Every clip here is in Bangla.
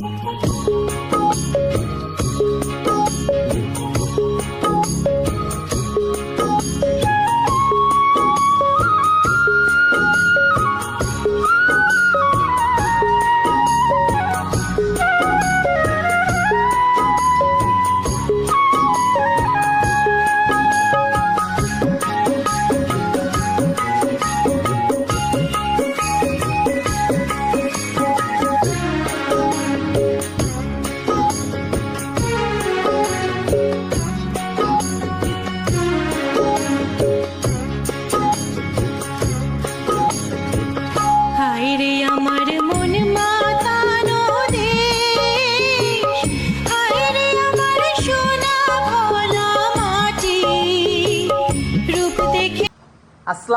হায়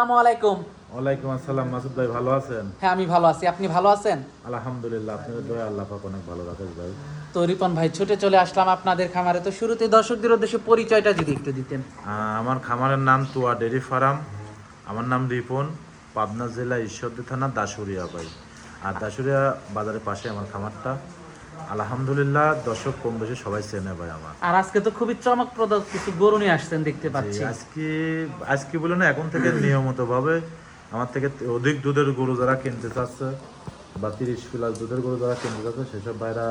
আসসালামু আলাইকুম। ওয়ালাইকুম আসসালাম মাসুদ ভাই ভালো আছেন? হ্যাঁ আমি ভালো আছি। আপনি ভালো আছেন? আলহামদুলিল্লাহ আপনাদের দয়া আল্লাহ পাক অনেক ভালো রাখেন ভাই। তো রিপন ভাই ছুটে চলে আসলাম আপনাদের খামারে। তো শুরুতে দর্শকদের উদ্দেশ্যে পরিচয়টা যদি একটু দিতেন। আমার খামারের নাম তুয়া ডেরি ফার্ম। আমার নাম রিপন পাবনা জেলা ঈশ্বরদী থানা দাসুরিয়া ভাই। আর দাসুরিয়া বাজারের পাশে আমার খামারটা। আলহামদুলিল্লাহ দর্শক কম বেশি সবাই চেনে ভাই আমার। আর আজকে তো খুবই চমকপ্রদ কিছু গরু নিয়ে আসছেন দেখতে পাচ্ছি। আজকে আজকে বলে না এখন থেকে নিয়মিত ভাবে আমার থেকে অধিক দুধের গরু যারা কিনতে চাচ্ছে বা তিরিশ প্লাস দুধের গরু যারা কিনতে চাচ্ছে সেসব ভাইরা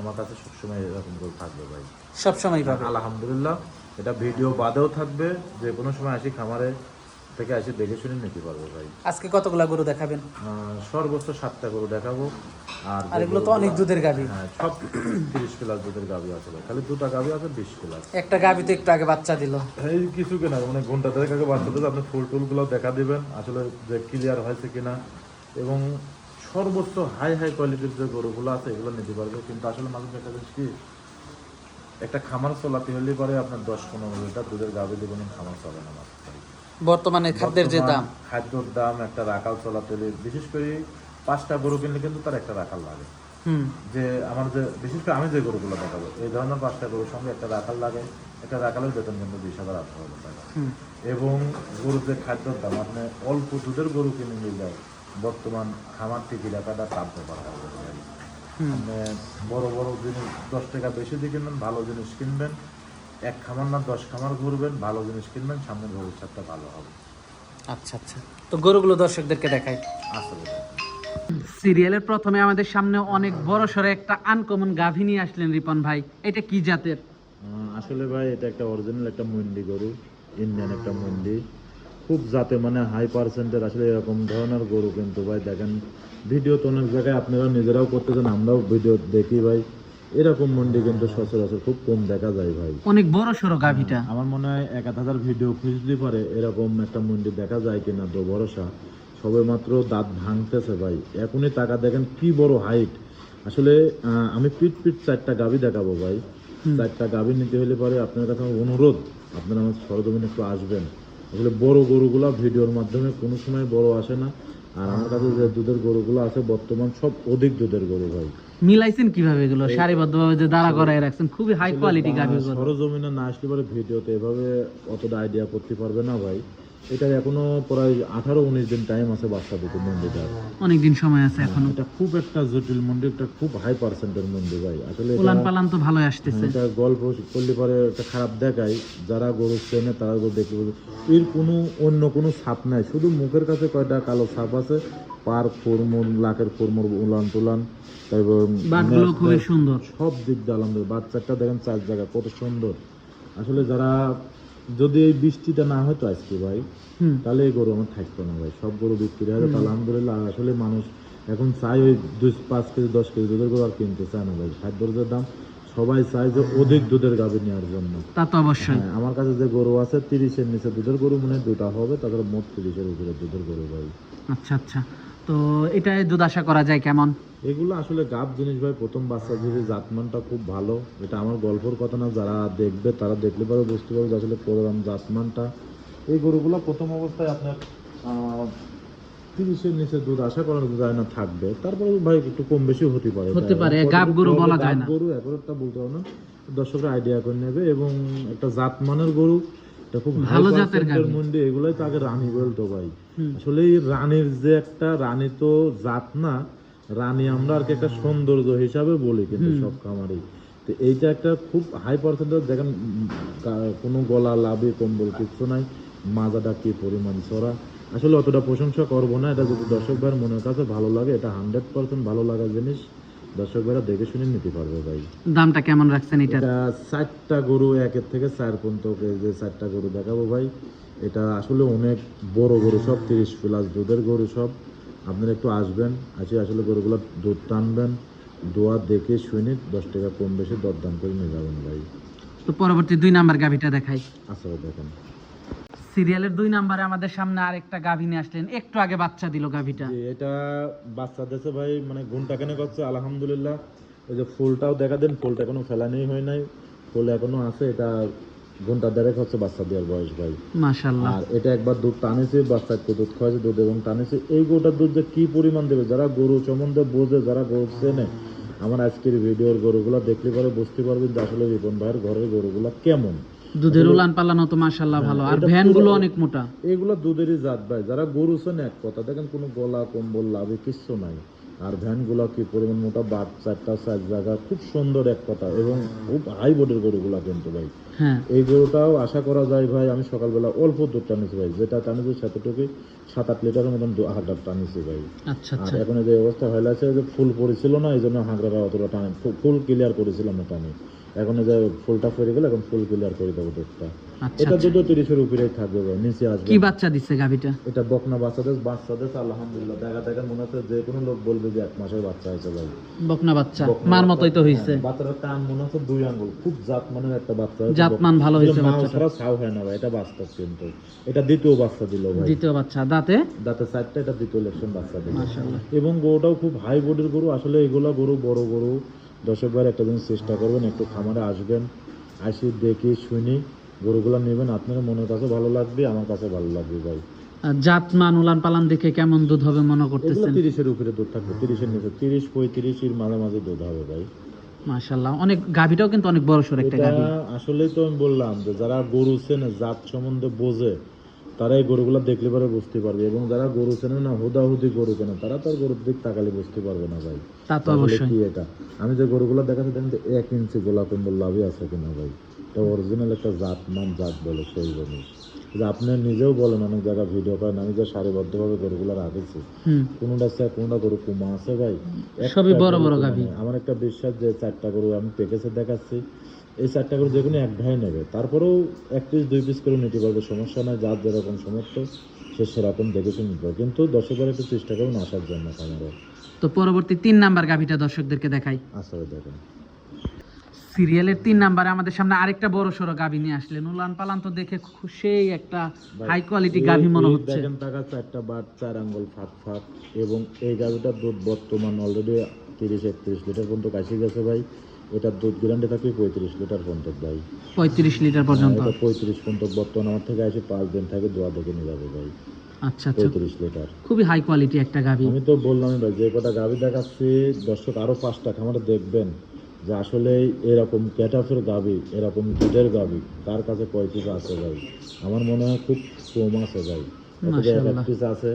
আমার কাছে সবসময় এরকম গরু থাকবে ভাই। সব সময় পাবে। আলহামদুলিল্লাহ এটা ভিডিও বাদেও থাকবে যে কোনো সময় আসি খামারে থেকে আসি দেখে শুনে নিতে পারবে ভাই। আজকে কতগুলা গরু দেখাবেন? সর্বোচ্চ সাতটা গরু দেখাবো। আর আর এগুলো তো অনেক দুধের গাভী। হ্যাঁ সব তিরিশ প্লাস দুধের গাভি আছে খালি দুটা গাভি আছে বিশ প্লাস একটা গাভী তো একটু আগে বাচ্চা দিল। এই কিছু কেনা মানে ঘণ্টা দেড়েক আগে বাচ্চাদের আপনি ফুল টুলগুলো দেখা দিবেন আসলে যে ক্লিয়ার হয়েছে কিনা। এবং সর্বোচ্চ হাই হাই কোয়ালিটির যে গরুগুলো আছে এগুলো নিতে পারবে। কিন্তু আসলে মানুষ দেখা যাচ্ছে কি একটা খামার চলাতে হলে পরে আপনার দশ পনেরো লিটার দুধের গাভি দেবেন খামার চলে না বর্তমানে খাদ্যের যে দাম। খাদ্যর দাম একটা রাখাল চলাতে হলে বিশেষ করে পাঁচটা গরু কিনলে কিন্তু তার একটা রাখাল লাগে। হুম। যে আমার যে বিশেষ করে আমি যে গরুগুলো দেখাবো এই ধরনের পাঁচটা গরুর সঙ্গে একটা রাখাল লাগে। একটা রাখালের বেতন কিন্তু বিশ হাজার আঠারো হাজার টাকা। এবং গরুর যে খাদ্যর দাম আপনি অল্প দুধের গরু কিনে নিলে বর্তমান খামার টিকি রাখাটা তার ব্যাপার ভাই। বড় বড় জিনিস দশ টাকা বেশি দিয়ে কিনবেন ভালো জিনিস কিনবেন। এক খামার না দশ খামার ঘুরবেন ভালো জিনিস কিনবেন সামনের ভবিষ্যৎটা ভালো হবে। আচ্ছা আচ্ছা। তো গরুগুলো দর্শকদেরকে দেখাই। আসলে। সিরিয়ালের প্রথমে আমাদের সামনে অনেক বড় সড়ো একটা আনকমন গাভী নিয়ে আসলেন রিপন ভাই। এটা কি জাতের? আসলে ভাই এটা একটা অরিজিনাল একটা মন্ডি গরু ইন্ডিয়ান একটা মন্ডি। খুব জাতে মানে হাই পার্সেন্টের আসলে এরকম ধরনের গরু কিন্তু ভাই দেখেন ভিডিও তো অনেক জায়গায় আপনারা নিজেরাও করতেছেন আমরাও ভিডিও দেখি ভাই। এরকম মন্ডি কিন্তু সচরাচর খুব কম দেখা যায় ভাই। অনেক বড় সড়ো গাভীটা। আমার মনে হয় এক হাজার ভিডিও খুঁজতে পারে এরকম একটা মন্দির দেখা যায় কিনা তো ভরসা। সবে মাত্র দাঁত ভাঙতেছে ভাই। এখনই টাকা দেখেন কি বড় হাইট আসলে আমি পিট পিট চারটা গাবি দেখাবো ভাই। চারটা গাবি নিতে হলে পরে আপনার কাছে আমার অনুরোধ আপনারা আমার সরজমিন একটু আসবেন। আসলে বড় গরুগুলা ভিডিওর মাধ্যমে কোনো সময় বড় আসে না। আর আমার কাছে যে দুধের গরুগুলো আছে বর্তমান সব অধিক দুধের গরু ভাই। মিলাইছেন কীভাবে এগুলো? সারিবদ্ধভাবে যে দাঁড়া করায় রাখছেন খুবই হাই কোয়ালিটি গাভী সরজমিনে না আসলে পরে ভিডিওতে এভাবে অতটা আইডিয়া করতে পারবে না ভাই। এখনও প্রায় আঠারো উনিশ দিন টাইম আছে বাচ্চা দিতে মন্দিরটা অনেক দিন সময় আছে এখনও। এটা খুব একটা জটিল মন্দির এটা খুব হাই পার্সেন্টের মন্দির ভাই। আসলে উলান পালান তো ভালোই আসতেছে। এটা গল্প করলে পরে একটা খারাপ দেখায় যারা গরু চেনে তারা গরু দেখতে পাবে এর কোনো অন্য কোনো ছাপ নাই শুধু মুখের কাছে কয়টা কালো ছাপ আছে পার ফোরমোন লাখের ফোরমোন উলান টুলান তারপর বাটগুলো খুবই সুন্দর। সব দিক দিয়ে আলহামদুলিল্লাহ বাচ্চাটা দেখেন চার জায়গা কত সুন্দর। আসলে যারা যদি এই বৃষ্টিটা না হতো আজকে ভাই তাহলে এই গরু আমার থাকতো না ভাই সব গরু বিক্রি হয়। আলহামদুলিল্লাহ আসলে মানুষ এখন চাই ওই দুই পাঁচ কেজি দশ কেজি দুধের গরু আর কিনতে চায় না ভাই। খাদ্যের যে দাম সবাই চায় যে অধিক দুধের গাভী নেওয়ার জন্য। তা তো অবশ্যই। হ্যাঁ আমার কাছে যে গরু আছে তিরিশের নিচে দুধের গরু মনে হয় দুটা হবে তাদের মোট তিরিশের উপরে দুধের গরু ভাই। আচ্ছা আচ্ছা। তো এটাই দুধ আশা করা যায় কেমন? এগুলো আসলে গাব জিনিস ভাই প্রথম বাচ্চা যদি জাতমানটা খুব ভালো। এটা আমার গল্পর কথা না যারা দেখবে তারা দেখলে পরে বুঝতে পারবে আসলে প্রোগ্রাম জাতমানটা। এই গরুগুলো প্রথম অবস্থায় আপনার তিরিশের নিচে দুধ আশা যায় না থাকবে। তারপরে ভাই একটু কম বেশি হতে পারে। হতে পারে, গাব গরু বলা যায় না। গরু একটা বলতে পারব না। দর্শকরা আইডিয়া করে নেবে এবং একটা জাতমানের গরু এটা খুব ভালো জাতের। মন্ডি এগুলোই তো আগে রানী বলতো ভাই। আসলে এই রানীর যে একটা রানী তো জাত না রানী আমরা আর কি একটা সৌন্দর্য হিসাবে বলি কিন্তু সব খামারেই তো এইটা একটা খুব হাই পার্সেন্টেজ দেখেন কোনো গলা লাভে কম্বল কিচ্ছু নাই মাজাটা কি পরিমাণ চড়া। আসলে অতটা প্রশংসা করব না এটা যদি দর্শক ভাইয়ের মনের কাছে ভালো লাগে এটা হান্ড্রেড পার্সেন্ট ভালো লাগার জিনিস। দর্শক ভাইরা দেখে শুনে নিতে পারবে ভাই। দামটা কেমন রাখছেন এটা চারটা গরু একের থেকে চার পর্যন্ত যে চারটা গরু দেখাবো ভাই। এটা আসলে অনেক বড় গরু সব তিরিশ প্লাস দুধের গরু সব। আপনারা একটু আসবেন আসি আসলে গরুগুলো দুধ টানবেন দোয়া দেখে শুনে দশ টাকা কম বেশি দরদাম করে নিয়ে যাবেন ভাই। তো পরবর্তী দুই নাম্বার গাভিটা দেখাই। আসলে দেখেন। সিরিয়ালের দুই নাম্বারে আমাদের সামনে আরেকটা গাভী নিয়ে আসলেন একটু আগে বাচ্চা দিল গাভিটা। এটা বাচ্চা দেশে ভাই মানে ঘুমটা কেন করছে? আলহামদুলিল্লাহ ওই যে ফুলটাও দেখা দেন ফুলটা এখনও ফেলানোই হয় নাই ফুল এখনও আছে এটা ঘণ্টা দেড়েক হচ্ছে বাচ্চা দেওয়ার বয়স ভাই। মাশাল্লাহ আর এটা একবার দুধ টানেছে বাচ্চা দুধ খাওয়াছে দুধ এবং টানেছে। এই গরুটার দুধ যে কি পরিমাণ দেবে? যারা গরু সম্বন্ধে বোঝে যারা গরু চেনে আমার আজকের ভিডিওর গরুগুলা দেখলে পরে বুঝতে পারবেন যে আসলে রিপন ভাইয়ের ঘরের গরুগুলা কেমন। দুধের উলান পালানো তো মাশাল্লাহ ভালো। আর এটা ভ্যানগুলো অনেক মোটা। এগুলো দুধেরই জাত ভাই। যারা গরু চেনে এক কথা দেখেন কোনো গলা কম্বল লাভে কিচ্ছু নাই। আর ভ্যানগুলো কি পরিমাণ মোটা? বাদ চারটা চার জায়গা খুব সুন্দর এক কথা এবং খুব হাই বোর্ডের গরুগুলা কিন্তু ভাই। হ্যাঁ। এই গরুটাও আশা করা যায় ভাই আমি সকালবেলা অল্প দুধ টানিছি ভাই যেটা টানিছি সেতটুকুই সাত আট লিটারের মতন দু- হাঁটার টানিছি ভাই। আচ্ছা আর আচ্ছা এখন যে অবস্থা হয়ে আছে যে ফুল পড়েছিল না এই জন্য হাঁকড়াটা অতটা টানে ফুল ক্লিয়ার করেছিলাম না টানি। এখন যে ফুলটা পড়ে গেলে এখন ফুল ক্লিয়ার করে দেবো দুধটা আচ্ছা এটা আচ্ছা। দুধ তিরিশের উপরেই থাকবে ভাই নিচে আসবে। কি বাচ্চা দিচ্ছে গাভিটা? এটা বকনা বাচ্চাদের বাচ্চাদের আলহামদুলিল্লাহ। দেখা দেখা মনে হচ্ছে যে কোনো লোক বলবে যে এক মাসের বাচ্চা হয়েছে ভাই। বকনা বাচ্চা। মার বাচ্চা- মতোই তো হয়েছে হ্যাঁ, বাচ্চাটার কান মনে হচ্ছে দুই আঙ্গুল। খুব জাত মানের একটা বাচ্চা হয়েছে। জাতমান ভালো হয়েছে বাচ্চাটা। ছাড়া ছাও হয় না ভাই এটা বাস্তব কিন্তু। এটা দ্বিতীয় বাচ্চা দিল ভাই। দ্বিতীয় বাচ্চা। দাঁতে? দাঁতে চারটা এটা দ্বিতীয় ইলেকশন বাচ্চা দিল। মাশাল্লাহ এবং গরুটাও খুব হাই বডির গরু। আসলে এগুলো গরু বড় গরু। দর্শক একটা জিনিস চেষ্টা করবেন একটু খামারে আসবেন আসি দেখে শুনি গরুগুলো নেবেন আপনার মনের কাছে ভালো লাগবে আমার কাছে ভালো লাগবে ভাই। আর জাতমান উলান পালান দেখে কেমন দুধ হবে মনে করতেছেন? তিরিশের উপরে দুধ থাকবে তিরিশের নিচে তিরিশ পঁয়ত্রিশ এর মাঝে মাঝে দুধ হবে ভাই। মাশাল্লাহ অনেক গাভিটাও কিন্তু অনেক বড় সর একটা আসলেই তো আমি বললাম যে যারা গরু চেনে জাত সম্বন্ধে বোঝে তারা এই গরুগুলো দেখলে পরে বুঝতে পারবে এবং যারা গরু চেনে না হুদাহুদি গরু কেনে তারা তো আর গরুর দিক তাকালে বুঝতে পারবে না ভাই। তা তো অবশ্যই। কি এটা? আমি যে গরুগুলো দেখাচ্ছি দেখেন এক ইঞ্চি গোলা কম্বল লাভই আছে কিনা ভাই। এটা অরিজিনাল একটা জাত মান জাত বলে সেই জিনিস। যে আপনি নিজেও বলেন অনেক জায়গায় ভিডিও করেন আমি যে সারিবদ্ধভাবে গরুগুলো রাখেছি কোনটা স্যার কোনটা গরু কুমা আছে ভাই? সবই বড় বড় গাভী। আমার একটা বিশ্বাস যে চারটা গরু আমি প্যাকেজে দেখাচ্ছি। এই চারটা গরু যে কোনো এক ভাই নেবে। তারপরেও এক পিস দুই পিস করে নিতে পারবে সমস্যা নাই যার যেরকম সমর্থ সে সেরকম দেখে শুনে নিতে। কিন্তু দর্শকের একটু চেষ্টা করুন আসার জন্য খামারে। তো পরবর্তী তিন নাম্বার গাভিটা দর্শকদেরকে দেখাই। আসলে দেখেন। সিরিয়ালের তিন নাম্বারে আমাদের সামনে আরেকটা বড় সড়ো গাভি নিয়ে আসলেন। উলান পালান তো দেখে সেই একটা হাই কোয়ালিটি গাভি মনে হচ্ছে। দেখেন টাকা চারটা বাট চার আঙ্গুল ফাট ফাট এবং এই গাভিটার দুধ বর্তমান অলরেডি তিরিশ একত্রিশ লিটার পর্যন্ত কাছে গেছে ভাই। এটার দুধ গ্যারান্টি থাকবে পঁয়ত্রিশ লিটার পর্যন্ত ভাই। পঁয়ত্রিশ লিটার পর্যন্ত? এটা পঁয়ত্রিশ পর্যন্ত বর্তমান আমার থেকে আসে পাঁচ দিন থাকে দোয়া দেখে নিয়ে যাবে ভাই। আচ্ছা আচ্ছা। পঁয়ত্রিশ লিটার। খুবই হাই কোয়ালিটি একটা গাভি। আমি তো বললাম ভাই যে কটা গাভি দেখাচ্ছি দর্শক আরও পাঁচটা খামারে দেখবেন যে আসলে এরকম ক্যাটাফের গাভি এরকম দুধের গাভি তার কাছে কয় পিস আছে ভাই? আমার মনে হয় খুব কম আছে ভাই। এক পিস আছে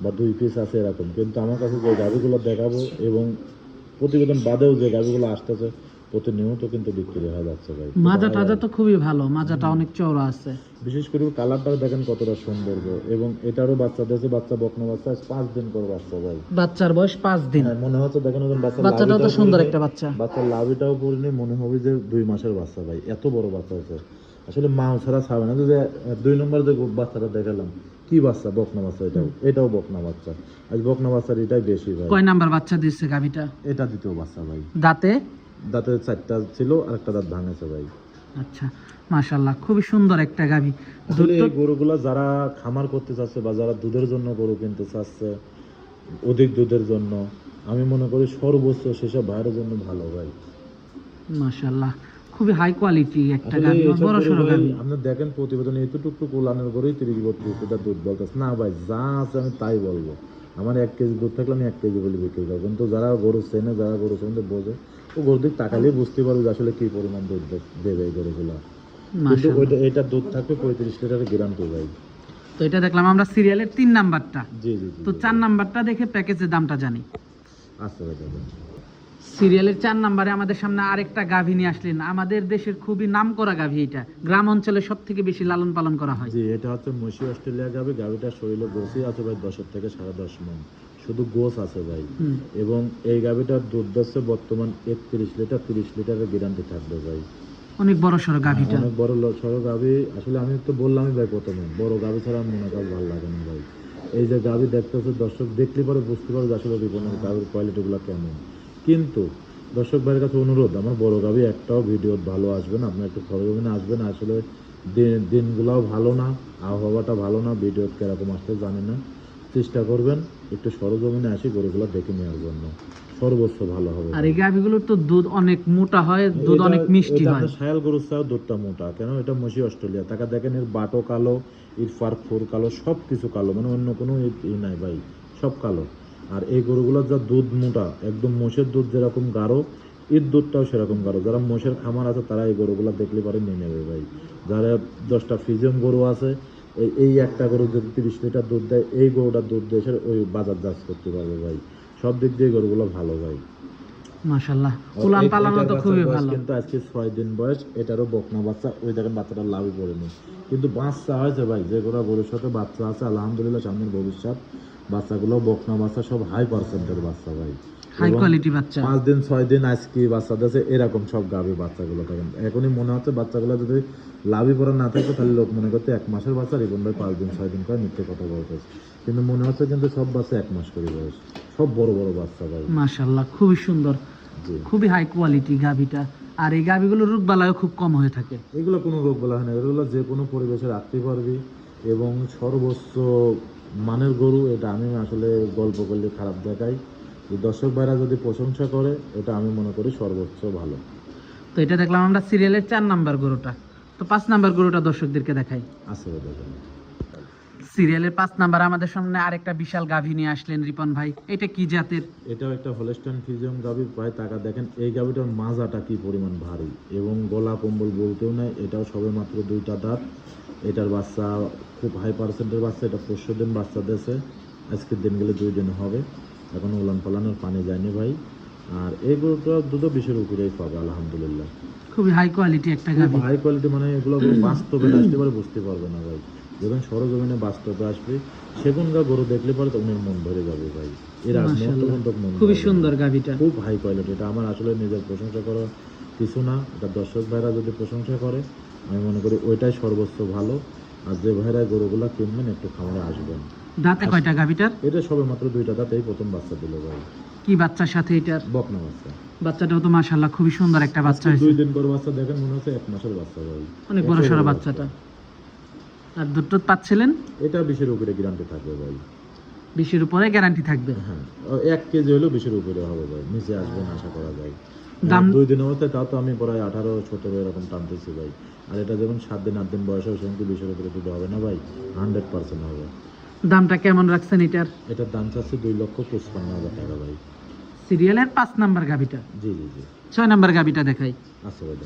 বা দুই পিস আছে এরকম। কিন্তু আমার কাছে যে গাভিগুলো দেখাবো এবং প্রতিবেদন বাদেও যে গাভিগুলো আসতেছে প্রতিনিয়ত কিন্তু বিক্রি হয়ে যাচ্ছে ভাই মাজা টাজা তো খুবই ভালো মাজাটা অনেক চওড়া আছে। বিশেষ করে কালারটাও দেখেন কতটা সুন্দর এবং এটারও বাচ্চা বাচ্চা বকনা বাচ্চা পাঁচ দিন করে বাচ্চা ভাই বাচ্চার বয়স পাঁচ দিন। হ্যাঁ, মনে হচ্ছে দেখেন ওজন বাচ্চা বাচ্চাটাও তো সুন্দর একটা বাচ্চা। বাচ্চার লাভিটাও মনে হবে যে দুই মাসের বাচ্চা ভাই এত বড় বাচ্চা আছে আসলে মাও ছাড়া ছাড়বে না যে দুই নম্বর যে বাচ্চাটা দেখালাম কি বাচ্চা বকনা বাচ্চা এটাও? এটাও বকনা বাচ্চা। আজ বকনা বাচ্চার এটাই বেশি ভাই কয় নাম্বার বাচ্চা দিচ্ছে গাভিটা? এটা দ্বিতীয় বাচ্চা ভাই। দাঁতে? দাঁতে চারটা ছিল আর একটা দাঁত ভাঙেছে ভাই। আচ্ছা মাশাল্লাহ খুবই সুন্দর একটা গাভি। আসলে এই গরুগুলা যারা খামার করতে চাচ্ছে বা যারা দুধের জন্য গরু কিনতে চাচ্ছে অধিক দুধের জন্য আমি মনে করি সর্বোচ্চ সেসব ভাইয়ের জন্য ভালো ভাই। মাশাল্লাহ খুবই হাই কোয়ালিটি একটা গাভি এইসব বড় ভাই, গাভি। আপনি দেখেন প্রতিবেদনে এতটুকু কোলানের গরুই তিরিশ বত্রিশ লিটার দুধ বলতেছে। না ভাই যা আছে আমি তাই বলব। আমার এক কেজি দুধ থাকলে আমি এক কেজি বলে বিক্রি করব কিন্তু যারা গরু চেনে যারা গরু চেনে বোঝে ও গরুর দিক তাকালেই বুঝতে পারবে যে আসলে কি পরিমাণ দুধ দেবে এই গরুগুলা। কিন্তু ওইটা এটা দুধ থাকবে পঁয়ত্রিশ লিটারের গ্যারান্টি ভাই। তো এটা দেখলাম আমরা সিরিয়ালের তিন নাম্বারটা। জি জি তো চার নাম্বারটা দেখে প্যাকেজের দামটা জানি। আচ্ছা ভাই সিরিয়ালের চার নাম্বারে আমাদের সামনে আরেকটা গাভী নিয়ে আসলেন। আমাদের দেশের খুবই নাম করা গাভী এটা। গ্রাম অঞ্চলে সব থেকে বেশি লালন পালন করা হয়। জি এটা হচ্ছে মসি অস্ট্রেলিয়া গাভী। গাবিটার শরীরে গোসই আছে ভাই দশের থেকে সাড়ে দশ মন। শুধু গোস আছে ভাই। এবং এই গাবিটার দুধ দচ্ছে বর্তমান একত্রিশ লিটার তিরিশ লিটারের গ্যারান্টি থাকবে ভাই। অনেক বড় সড়ো গাভীটা। অনেক বড় সড়ো গাভী। আসলে আমি তো বললামই ভাই প্রথমে বড় গাভী ছাড়া মনে কাজ ভালো লাগে না ভাই। এই যে গাভী দেখতেছে দর্শক দেখলে পরে বুঝতে পারবে আসলে রিপনের গাবির কোয়ালিটিগুলো কেমন। কিন্তু দর্শক ভাইয়ের কাছে অনুরোধ আমার বড় গাবি একটাও ভিডিও ভালো আসবে না আপনার একটু সরজমিনে আসবেন আসলে দিন দিনগুলোও ভালো না আবহাওয়াটা ভালো না ভিডিও কীরকম আসতে জানি না। চেষ্টা করবেন একটু সরজমিনে আসি গরুগুলো দেখে নেওয়ার জন্য। সর্বোচ্চ ভালো হবে। আর এই গাভীগুলোর তো দুধ অনেক মোটা হয় দুধ অনেক মিষ্টি হয়। শায়াল গরুর চাও দুধটা মোটা কেন? এটা মসি অস্ট্রেলিয়া। তাকে দেখেন এর বাটো কালো এর ফার ফোর কালো সব কিছু কালো মানে অন্য কোনো ই নাই ভাই সব কালো। আর এই গরুগুলোর যা দুধ মোটা একদম মোষের দুধ যেরকম গাঢ় এর দুধটাও সেরকম গাঢ়। যারা মোষের খামার আছে তারা এই গরুগুলো দেখলে পারে নিয়ে নেবে ভাই। যারা দশটা ফিজিয়াম গরু আছে এই এই একটা গরু যদি তিরিশ লিটার দুধ দেয় এই গরুটার দুধ দিয়ে ওই বাজার চাষ করতে পারবে ভাই। সব দিক দিয়ে গরুগুলো ভালো ভাই। মাশাল্লাহ উলান পালানো তো খুবই বয়স ভালো। কিন্তু আজকে ছয় দিন বয়স এটারও বকনা বাচ্চা ওই দেখেন বাচ্চাটা লাভই পড়েনি। কিন্তু বাচ্চা হয়েছে ভাই যে গোড়া গরুর সাথে বাচ্চা আছে আলহামদুলিল্লাহ সামনের ভবিষ্যৎ। বাচ্চাগুলো বকনা বাচ্চা সব হাই পার্সেন্টের বাচ্চা ভাই। হাই কোয়ালিটি বাচ্চা। পাঁচ দিন ছয় দিন আজকে বাচ্চা দিয়েছে এরকম সব গাভী বাচ্চাগুলো থাকেন এখনই মনে হচ্ছে বাচ্চাগুলো যদি লাভই পড়া না থাকতো তাহলে লোক মনে করতে এক মাসের বাচ্চা রিবন ভাই পাঁচ দিন ছয় দিন করে মিথ্যে কথা বলতেছে। কিন্তু মনে হচ্ছে কিন্তু সব বাচ্চা এক মাস করে বয়স। সব বড় বড় বাচ্চা ভাই। মাশাল্লাহ খুবই সুন্দর। খুবই হাই কোয়ালিটি গাভীটা। আর এই গাভীগুলোর রোগ বালায়ও খুব কম হয়ে থাকে। এগুলো কোনো রোগ বলা হয় না এগুলো যে কোনো পরিবেশে রাখতে পারবি এবং সর্বোচ্চ মানের গরু এটা আমি আসলে গল্প করলে খারাপ দেখাই যে দর্শক ভাইরা যদি প্রশংসা করে এটা আমি মনে করি সর্বোচ্চ ভালো। তো এটা দেখলাম আমরা সিরিয়ালের চার নাম্বার গরুটা। তো পাঁচ নাম্বার গরুটা দর্শকদেরকে দেখাই। দেখেন। সিরিয়ালের পাঁচ নাম্বার আমাদের সামনে আরেকটা বিশাল গাভী নিয়ে আসলেন রিপন ভাই। এটা কি জাতের? এটাও একটা হলেস্টান ফিজিয়াম গাভি। প্রায় টাকা দেখেন এই গাভীটার মাজাটা কি পরিমাণ ভারী। এবং গলা কম্বল বলতেও নাই এটাও সবে মাত্র দুইটা দাঁত। এটার বাচ্চা খুব হাই পার্সেন্টের বাচ্চা এটা পরশু দিন বাচ্চা দিয়েছে। আজকের দিন গেলে দুই দিন হবে। এখন উলান পালানোর পানি যায়নি ভাই। আর এই গরুটা দুটো বিশের উপরেই পাবে আলহামদুলিল্লাহ। খুবই হাই কোয়ালিটি একটা গাভী। হাই কোয়ালিটি মানে এগুলো বাস্তবে আসতে পারে বুঝতে পারবে না ভাই। যখন সরজমিনে বাস্তবে আসবে সেগুনকার গরু দেখলে পরে তো উনি মন ভরে যাবে ভাই। এর মাশাআল্লাহ। পর্যন্ত মন খুবই সুন্দর গাভীটা। খুব হাই কোয়ালিটি এটা আমার আসলে নিজের প্রশংসা করা কিছু না। এটা দর্শক ভাইরা যদি প্রশংসা করে আমি মনে করি ওইটাই সর্বোচ্চ ভালো। আর যে ভাইরা গরুগুলা কিনবেন একটু খামারে আসবেন। দাঁতে কয়টা গাভীটার? এটা সবে মাত্র দুইটা দাঁতেই প্রথম বাচ্চা দিল ভাই। কি বাচ্চার সাথে এটার? বকনা বাচ্চা। বাচ্চাটাও তো মাশাল্লাহ খুবই সুন্দর একটা বাচ্চা হয়েছে। দুই দিন করে বাচ্চা দেখেন মনে হচ্ছে এক মাসের বাচ্চা ভাই। অনেক বড় এত বাচ্চাটা। আর দুটো পাচ্ছিলেন? এটা বিশের উপরে গ্যারান্টি থাকবে ভাই। বিশের উপরে গ্যারান্টি থাকবে? হ্যাঁ এক কেজি হলেও বিশের উপরে হবে ভাই নিচে আসবে না আশা করা যায়। দাম- দুই দিন অবস্থায় তাও তো আমি প্রায় আঠারো সতেরো এরকম টানতেছি ভাই। আর এটা যখন সাত দিন আট দিন বয়স হবে সেখানে বিশের উপরে দুধ হবে না ভাই? হান্ড্রেড পার্সেন্ট হবে। দামটা কেমন রাখছেন এটার? এটার দাম চাচ্ছে দুই লক্ষ পঁচপান্ন হাজার টাকা ভাই। সিরিয়ালের পাঁচ নাম্বার গাভীটা। জি জি জি। ছয় নাম্বার গাভীটা দেখাই। আচ্ছা ভাই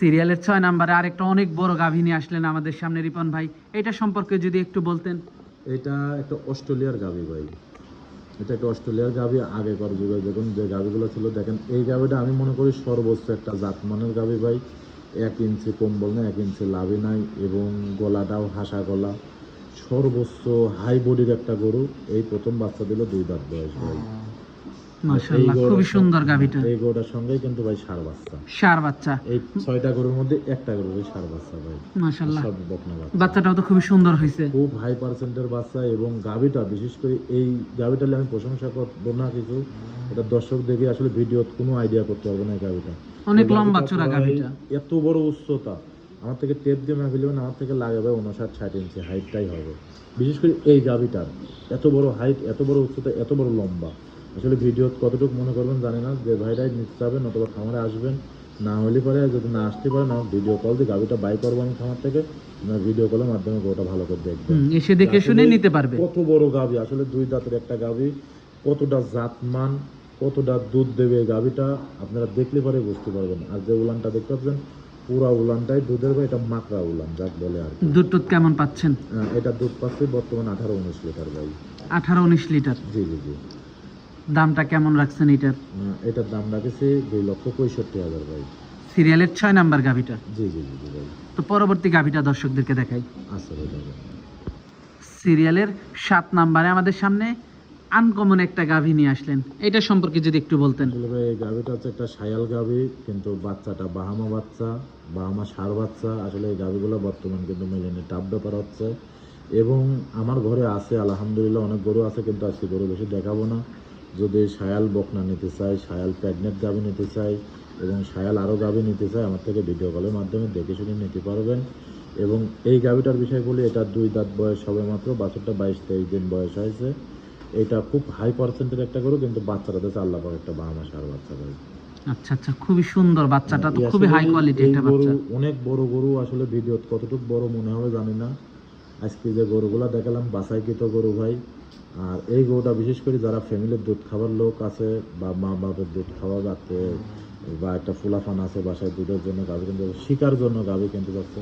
সিরিয়ালের ছয় নাম্বারে আরেকটা অনেক বড় গাভী নিয়ে আসলেন আমাদের সামনে রিপন ভাই। এটা সম্পর্কে যদি একটু বলতেন। এটা একটা অস্ট্রেলিয়ার গাভি ভাই। এটা একটা অস্ট্রেলিয়ার গাভি, আগেকার যুগে যখন যে গাভিগুলো ছিল, দেখেন, এই গাভিটা আমি মনে করি সর্বোচ্চ একটা জাতমানের গাভি ভাই। এক ইঞ্চি কম্বল না এক ইঞ্চি লাভি নাই এবং গলাটাও হাসা গলা। সর্বোচ্চ হাই বডির একটা গরু, এই প্রথম বাচ্চা দিল দুই দাঁত বয়স ভাই মাশাল্লাহ খুবই সুন্দর সঙ্গে- এই গরুটার সঙ্গেই কিন্তু ভাই সার বাচ্চা। সার বাচ্চা। এই ছয়টা গরুর মধ্যে একটা গরু ওই সার বাচ্চা ভাই। মাশাল্লাহ সব বকনা বাচ্চা। বাচ্চাটাও তো খুবই সুন্দর হয়েছে খুব হাই পার্সেন্টের বাচ্চা এবং গাভিটা বিশেষ করে এই গাভিটা আমি প্রশংসা করব না কিছু। এটা দর্শক দেখে আসলে ভিডিও কোনো আইডিয়া করতে পারবে না গাভিটা। অনেক লম্বা গাভীটা চূড়া এত বড় উচ্চতা। আমার থেকে টেপ দিয়ে না ফেলবেন আমার থেকে লাগাবে উনষাট ষাট ইঞ্চি হাইটটাই হবে। বিশেষ করে এই গাভিটার। এত বড় হাইট এত বড় উচ্চতা এত বড় লম্বা। আসলে ভিডিও কতটুকু মনে করবেন জানি না যে ভাইরাই নিতে যাবেন অথবা খামারে আসবেন না হলে পরে যদি না আসতে পারেন আমার ভিডিও কল দিয়ে গাভিটা বাই করব আমি খামার থেকে আপনার ভিডিও কলের মাধ্যমে গোটা ভালো করে দেখবেন। এসে দেখে শুনে নিতে পারবে। কত বড় গাভী আসলে দুই দাঁতের একটা গাভী কতটা জাতমান কতটা দুধ দেবে এই গাভীটা আপনারা দেখলে পরে বুঝতে পারবেন। আর যে উলানটা দেখতে পাচ্ছেন পুরা উলানটাই দুধের ভাই এটা মাকড়া উলান যাক বলে আর দুধ টুধ কেমন পাচ্ছেন? এটা দুধ পাচ্ছে বর্তমানে আঠারো উনিশ লিটার ভাই। আঠারো উনিশ লিটার। জি জি জি। দামটা কেমন রাখছেন এটার? এটার দাম রাখেছি দুই লক্ষ পঁয়ষট্টি হাজার ভাই। সিরিয়ালের ছয় নাম্বার গাভিটা? জি জি জি ভাই। তো পরবর্তী গাভিটা দর্শকদেরকে দেখাই। আচ্ছা ভাই সিরিয়ালের সাত নাম্বারে আমাদের সামনে আনকমন একটা গাভি নিয়ে আসলেন। এটা সম্পর্কে যদি একটু বলতেন। গাভিটা হচ্ছে একটা সায়াল গাভি কিন্তু বাচ্চাটা বাহামা বাচ্চা বাহামা সার বাচ্চা। আসলে এই গাভিগুলো বর্তমান কিন্তু মেলেনি টাপ ব্যাপার হচ্ছে। এবং আমার ঘরে আছে আলহামদুলিল্লাহ অনেক গরু আছে কিন্তু আজকে গরু বেশি দেখাবো না। যদি সায়াল বকনা নিতে চাই সায়াল প্রেগনেন্ট গাভি নিতে চাই এবং সায়াল আরও গাভি নিতে চাই আমার থেকে ভিডিও কলের মাধ্যমে দেখে শুনে নিতে পারবেন। এবং এই গাভিটার বিষয় বলি এটা দুই দাঁত বয়স হবে মাত্র বাছরটা বাইশ তেইশ দিন বয়স হয়েছে। এটা খুব হাই পার্সেন্টের একটা গরু কিন্তু বাচ্চাটা দেশে আল্লাহ একটা বাহামা সার বাচ্চা ভাই আচ্ছা আচ্ছা খুবই সুন্দর বাচ্চাটা তো খুবই হাই কোয়ালিটি একটা বাচ্চা। অনেক বড় গরু আসলে ভিডিও কতটুকু বড় মনে হবে জানি না। আজকে যে গরুগুলা দেখালাম বাসাইকৃত গরু ভাই আর এই গরুটা বিশেষ করে যারা ফ্যামিলির দুধ খাবার লোক আছে বা মা বাপের দুধ খাওয়া যাচ্ছে বা একটা ফুলাফান আছে বাসায় দুধের জন্য গাভি কিনতে যাচ্ছে, শিকার জন্য গাভী কিনতে যাচ্ছে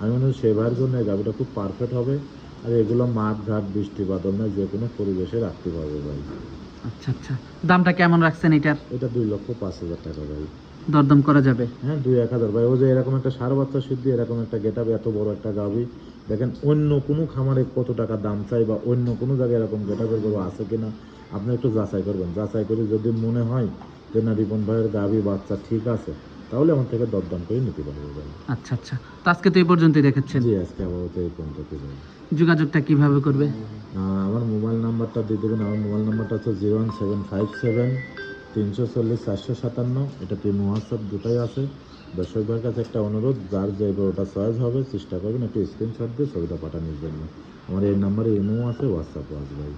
আমি মনে হয় সেই ভাইয়ের জন্য এই গাভিটা খুব পারফেক্ট হবে আর এগুলো মাঠ ঘাট বৃষ্টি বাদল নয় যে কোনো পরিবেশে রাখতে পারবে ভাই। আচ্ছা আচ্ছা। দামটা কেমন রাখছেন এটার? এটা দুই লক্ষ পাঁচ হাজার টাকা ভাই। দরদাম করা যাবে? হ্যাঁ দুই এক হাজার। ভাই ও যে এরকম একটা সার বাচ্চা সিদ্ধি এরকম একটা গেটাবে এত বড় একটা গাভি দেখেন অন্য কোনো খামারে কত টাকা দাম চাই বা অন্য কোনো জায়গায় এরকম গেটাবের গরু আছে কিনা আপনি একটু যাচাই করবেন। যাচাই করে যদি মনে হয় যে না রিপন ভাইয়ের গাভি বাচ্চা ঠিক আছে তাহলে আমার থেকে দরদাম করে নিতে পারবে আচ্ছা আচ্ছা। তো আজকে তো এই পর্যন্তই দেখাচ্ছেন। জি আজকে আপাতত এই পর্যন্ত কি যোগাযোগটা কীভাবে করবে? আমার মোবাইল নাম্বারটা দিয়ে দেবেন। আমার মোবাইল নাম্বারটা হচ্ছে zero one seven five seven তিনশো চল্লিশ চারশো সাতান্ন। এটা টিম হোয়াটসঅ্যাপ দুটাই আছে। দর্শক ভাইয়ের কাছে একটা অনুরোধ যার যে ওটা চয়েস হবে চেষ্টা করবেন একটু স্ক্রিনশট দিয়ে ছবিটা পাঠানোর জন্য। আমার এই নাম্বারে ইমো আছে হোয়াটসঅ্যাপও আছে ভাই।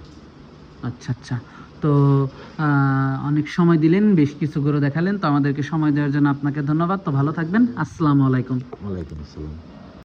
আচ্ছা আচ্ছা। তো অনেক সময় দিলেন বেশ কিছু করে দেখালেন তো আমাদেরকে সময় দেওয়ার জন্য আপনাকে ধন্যবাদ। তো ভালো থাকবেন। আসসালামু আলাইকুম। ওয়ালাইকুম আসসালাম।